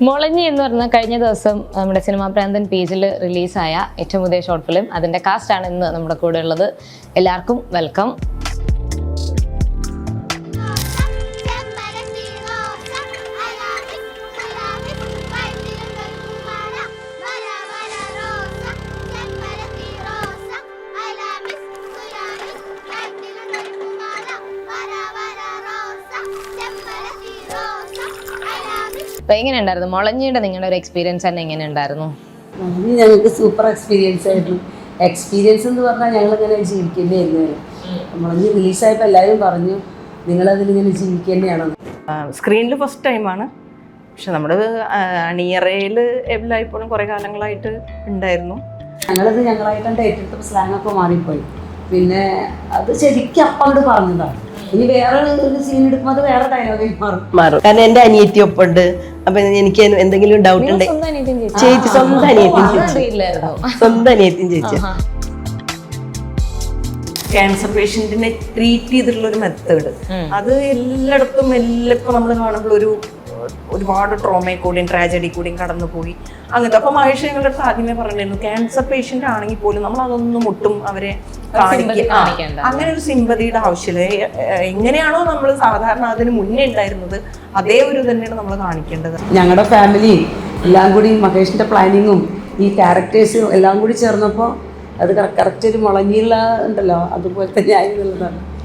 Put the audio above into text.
മുളഞ്ഞി എന്ന് പറഞ്ഞ കഴിഞ്ഞ ദിവസം നമ്മുടെ സിനിമാ പ്രാന്തൻ പേജിൽ റിലീസായ ഏറ്റവും പുതിയ ഷോർട്ട് ഫിലിം അതിന്റെ ആണ് ഇന്ന് നമ്മുടെ കൂടെ ഉള്ളത്. എല്ലാവർക്കും വെൽക്കം അപ്പൊ എങ്ങനെ ഉണ്ടായിരുന്നു മുളഞ്ഞിയുടെ നിങ്ങളുടെ ഒരു എക്സ്പീരിയൻസ് തന്നെ എങ്ങനെ ഉണ്ടായിരുന്നു ഞങ്ങൾക്ക് സൂപ്പർ എക്സ്പീരിയൻസ് ആയിരുന്നു. എക്സ്പീരിയൻസ് എന്ന് പറഞ്ഞാൽ ഞങ്ങൾ ഇങ്ങനെ ജീവിക്കേണ്ടിയായിരുന്നു റിലീസ് റിലീസായപ്പോൾ എല്ലാവരും പറഞ്ഞു നിങ്ങളതിലിങ്ങനെ ജീവിക്കേണ്ടിയാണോ സ്ക്രീനിൽ ഫസ്റ്റ് ടൈമാണ് പക്ഷെ നമ്മുടെ അണിയറയിൽ എല്ലായ്പ്പോഴും കുറേ കാലങ്ങളായിട്ട് ഉണ്ടായിരുന്നു. ഞങ്ങളത് ഞങ്ങളായിട്ടാണ് ഏറ്റെടുത്തപ്പോൾ സ്ലാങ്ങൊക്കെ മാറിപ്പോയി. പിന്നെ അത് ശരിക്കും അപ്പാണ്ട് പറഞ്ഞതാണ്. ഇനി വേറെ ഒരു സീൻ എടുക്കുമ്പോൾ അത് വേറെ ഡയലോഗിൽ മാറും. മാറും. കാരണം എന്റെ അനിയത്തി ഒപ്പുണ്ട് അപ്പൊ എനിക്ക് എന്തെങ്കിലും ഡൗട്ട് ഉണ്ട് ചേച്ചി സ്വന്തം അനിയത്തിയും ചേച്ചി. അറിയില്ലായിരുന്നു. സ്വന്തം അനിയത്തിയും ചേച്ചി. ക്യാൻസർ പേഷ്യന്റിനെ ട്രീറ്റ് ചെയ്തിട്ടുള്ള ഒരു മെത്തേഡ് അത് എല്ലായിടത്തും എല്ലാം ഇപ്പൊ നമ്മൾ കാണുമ്പോൾ ഒരു ഒരുപാട് ട്രോമയിൽ കൂടിയും ട്രാജഡി കൂടിയും കടന്നുപോയി. അങ്ങനത്തെ അപ്പൊ മഹേഷ് ഞങ്ങളുടെ അടുത്ത് ആദ്യമേ പറഞ്ഞിരുന്നു ക്യാൻസർ പേഷ്യന്റ് ആണെങ്കിൽ പോലും നമ്മൾ അതൊന്നും ഒട്ടും അവരെ കാണിക്ക- കാണിക്കണ്ട. അങ്ങനെ ഒരു സിമ്പതിയുടെ ആവശ്യമില്ല. എങ്ങനെയാണോ നമ്മൾ സാധാരണ അതിന് മുന്നേ ഉണ്ടായിരുന്നത് അതേ ഒരു തന്നെയാണ് നമ്മൾ കാണിക്കേണ്ടത്. ഞങ്ങളുടെ ഫാമിലി എല്ലാം കൂടി മഹേഷിന്റെ പ്ലാനിങ്ങും ഈ ക്യാരക്ടേഴ്സും എല്ലാം കൂടി ചേർന്നപ്പോൾ അത് കറക്റ്റ് ഒരു മുളങ്ങിയുള്ള ഉണ്ടല്ലോ. അതുപോലെ തന്നെ ആയി എന്നുള്ളതാണ്.